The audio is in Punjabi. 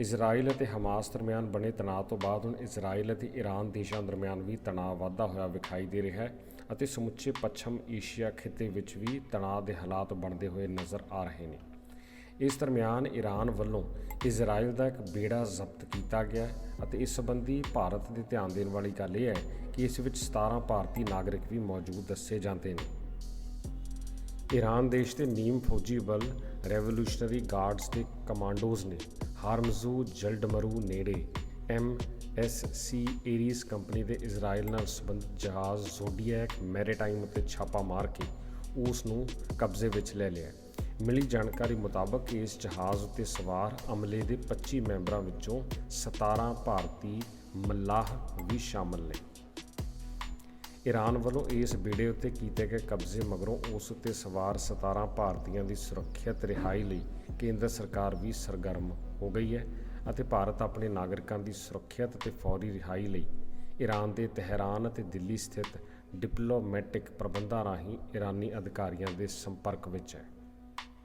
ਇਜ਼ਰਾਈਲ ਅਤੇ ਹਮਾਸ ਦਰਮਿਆਨ ਬਣੇ ਤਣਾਅ ਤੋਂ ਬਾਅਦ ਹੁਣ ਇਜ਼ਰਾਈਲ ਅਤੇ ਈਰਾਨ ਦੇਸ਼ਾਂ ਦਰਮਿਆਨ ਵੀ ਤਣਾਅ ਵਾਧਾ ਹੋਇਆ ਵਿਖਾਈ ਦੇ ਰਿਹਾ ਹੈ ਅਤੇ ਸਮੁੱਚੇ ਪੱਛਮ ਏਸ਼ੀਆ ਖਿੱਤੇ ਵਿੱਚ ਵੀ ਤਣਾਅ ਦੇ ਹਾਲਾਤ ਬਣਦੇ ਹੋਏ ਨਜ਼ਰ ਆ ਰਹੇ ਨੇ। ਇਸ ਦਰਮਿਆਨ ਈਰਾਨ ਵੱਲੋਂ ਇਜ਼ਰਾਈਲ ਦਾ ਇੱਕ ਬੇੜਾ ਜ਼ਬਤ ਕੀਤਾ ਗਿਆ ਅਤੇ ਇਸ ਸੰਬੰਧੀ ਭਾਰਤ ਦੇ ਧਿਆਨ ਦੇਣ ਵਾਲੀ ਗੱਲ ਇਹ ਹੈ ਕਿ ਇਸ ਵਿੱਚ 17 ਭਾਰਤੀ ਨਾਗਰਿਕ ਵੀ ਮੌਜੂਦ ਦੱਸੇ ਜਾਂਦੇ ਨੇ। ਈਰਾਨ ਦੇਸ਼ ਦੇ ਨੀਮ ਫੌਜੀ ਬਲ ਰੈਵੋਲੂਸ਼ਨਰੀ ਗਾਰਡਸ ਦੇ ਕਮਾਂਡੋਜ਼ ਨੇ ਹਾਰਮਜ਼ੂ ਜਲਡਮਰੂ ਨੇੜੇ M S C Aries company ਦੇ ਇਜ਼ਰਾਈਲ ਨਾਲ ਸੰਬੰਧਿਤ ਜਹਾਜ਼ ਜ਼ੋਡੀਐਕ ਮੈਰੀਟਾਈਮ ਉੱਤੇ ਛਾਪਾ ਮਾਰ ਕੇ ਉਸ ਨੂੰ ਕਬਜ਼ੇ ਵਿੱਚ ਲੈ ਲਿਆ। ਮਿਲੀ ਜਾਣਕਾਰੀ ਮੁਤਾਬਕ ਇਸ ਜਹਾਜ਼ ਉੱਤੇ ਸਵਾਰ ਅਮਲੇ ਦੇ 25 ਮੈਂਬਰਾਂ ਵਿੱਚੋਂ 17 ਭਾਰਤੀ ਮੱਲਾਹ ਵੀ ਸ਼ਾਮਲ ਨੇ। ਈਰਾਨ ਵੱਲੋਂ ਇਸ ਬੇੜੇ ਉੱਤੇ ਕੀਤੇ ਗਏ ਕਬਜ਼ੇ ਮਗਰੋਂ ਉਸ ਉੱਤੇ ਸਵਾਰ 17 ਭਾਰਤੀਆਂ ਦੀ ਸੁਰੱਖਿਅਤ ਰਿਹਾਈ ਲਈ ਕੇਂਦਰ ਸਰਕਾਰ ਵੀ ਸਰਗਰਮ ਹੋ ਗਈ ਹੈ ਅਤੇ ਭਾਰਤ ਆਪਣੇ ਨਾਗਰਿਕਾਂ ਦੀ ਸੁਰੱਖਿਅਤ ਅਤੇ ਫੌਰੀ ਰਿਹਾਈ ਲਈ ਈਰਾਨ ਦੇ ਤਹਿਰਾਨ ਅਤੇ ਦਿੱਲੀ ਸਥਿਤ ਡਿਪਲੋਮੈਟਿਕ ਪ੍ਰਬੰਧਾਂ ਰਾਹੀਂ ਈਰਾਨੀ ਅਧਿਕਾਰੀਆਂ ਦੇ ਸੰਪਰਕ ਵਿੱਚ ਹੈ।